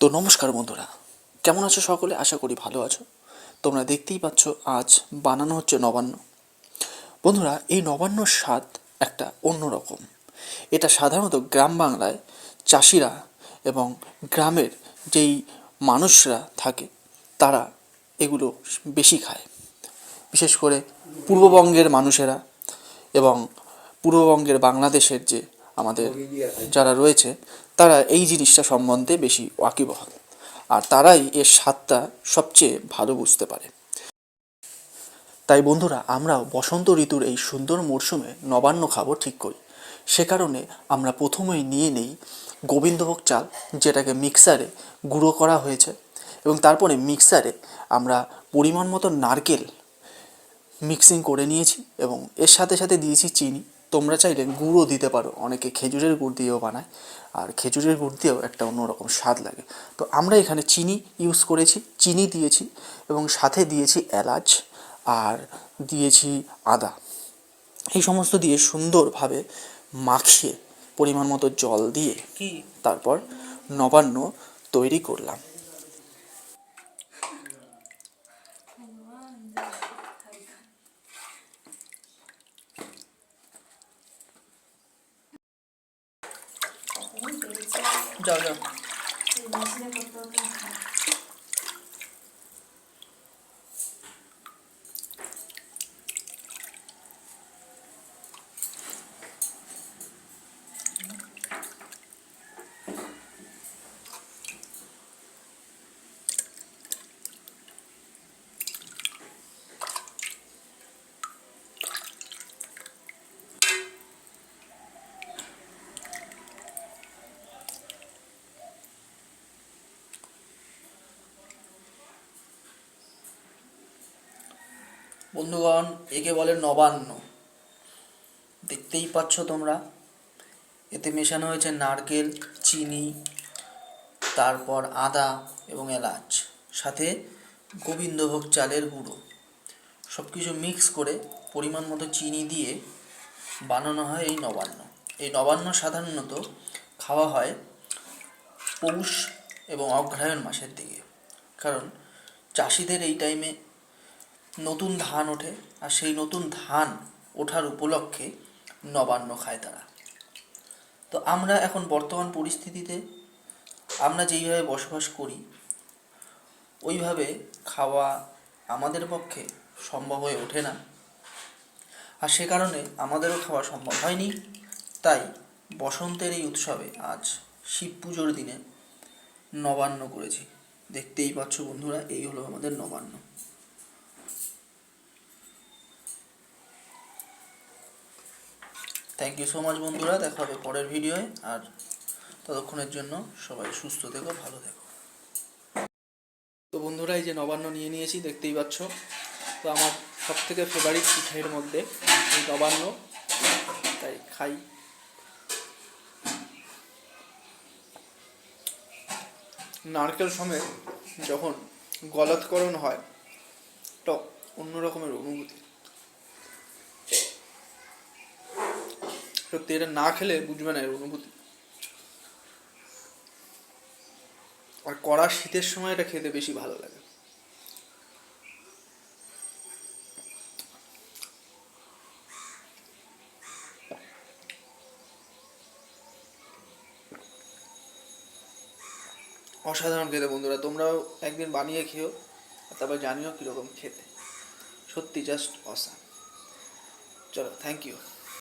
তো নমস্কার বন্ধুরা। কেমন আছো সকলে? আশা করি ভালো আছো। তোমরা দেখতেই পাচ্ছ, আজ বানানো হচ্ছে নবান্ন। বন্ধুরা, এই নবান্নর স্বাদ একটা অন্যরকম। এটা সাধারণত গ্রাম বাংলায় চাষিরা এবং গ্রামের যেই মানুষরা থাকে, তারা এগুলো বেশি খায়। বিশেষ করে পূর্ববঙ্গের মানুষেরা এবং পূর্ববঙ্গের বাংলাদেশের যে আমাদের যারা রয়েছে তারা এই জিনিসটা সম্বন্ধে বেশি ওয়াকিবহাল। আর তারাই এর স্বাদটা সবচেয়ে ভালো বুঝতে পারে। তাই বন্ধুরা আমরাও বসন্ত ঋতুর এই সুন্দর মরশুমে নবান্ন খাব ঠিক করি। সে কারণে আমরা প্রথমেই নিয়ে নেই গোবিন্দভোগ চাল যেটাকে মিক্সারে গুঁড়ো করা হয়েছে এবং তারপরে মিক্সারে আমরা পরিমাণ মতো নারকেল মিক্সিং করে নিয়েছি এবং এর সাথে সাথে দিয়েছি চিনি। তোমরা চাইলে গুড়ও দিতে পারো। অনেকে খেজুরের গুড় দিয়েও বানায় আর খেজুরের গুড় দিয়েও একটা অন্যরকম স্বাদ লাগে। তো আমরা এখানে চিনি ইউজ করেছি চিনি দিয়েছি এবং সাথে দিয়েছি এলাচ আর দিয়েছি আদা। এই সমস্ত দিয়ে সুন্দরভাবে মাখিয়ে পরিমাণ মতো জল দিয়ে তারপর নবান্ন তৈরি করলাম। যাও যাও বন্ধুগণ, একে বলে নবান্ন। দেখতেই পাচ্ছ তোমরা, এতে মেশানো হয়েছে নারকেল, চিনি, তারপর আদা এবং এলাচ, সাথে গোবিন্দভোগ চালের গুঁড়ো। সব কিছু মিক্স করে পরিমাণ মতো চিনি দিয়ে বানানো হয় এই নবান্ন। এই নবান্ন সাধারণত খাওয়া হয় পৌষ এবং অগ্রহায়ণ মাসের দিকে। কারণ চাষিদের এই টাইমে নতুন ধান ওঠে আর সেই নতুন ধান ওঠার উপলক্ষে নবান্ন খায় তারা। তো আমরা এখন বর্তমান পরিস্থিতিতে আমরা যেইভাবে বসবাস করি, ওইভাবে খাওয়া আমাদের পক্ষে সম্ভব হয়ে ওঠে না। আর সে কারণে আমাদেরও খাওয়া সম্ভব হয়নি। তাই বসন্তের এই উৎসবে আজ শিব পুজোর দিনে নবান্ন করেছি। দেখতেই পাচ্ছ বন্ধুরা, এই হলো আমাদের Nabanna. Thank you so much বন্ধুরা। দেখা হবে পরের ভিডিওয় আর ততক্ষণের জন্য সবাই সুস্থ থেকো, ভালো থেকো। তো বন্ধুরা, এই যে নবান্ন নিয়ে নিয়েছি, দেখতেই পাচ্ছ। তো আমার সব থেকে ফেভারিট পিঠের মধ্যে এই নবান্ন। তাই খাই। নারকেল সমেত যখন গলাৎকরণ হয়, তো অন্য রকমের অনুভূতি। সত্যি এটা না খেলে বুঝবে না এর অনুভূতি। আর কড়া শীতের সময় এটা খেতে বেশি ভালো লাগে। অসাধারণ খেতে বন্ধুরা, তোমরাও একদিন বানিয়ে খেও তারপর জানিও কীরকম খেতে। সত্যি জাস্ট অসাম চলো থ্যাংক ইউ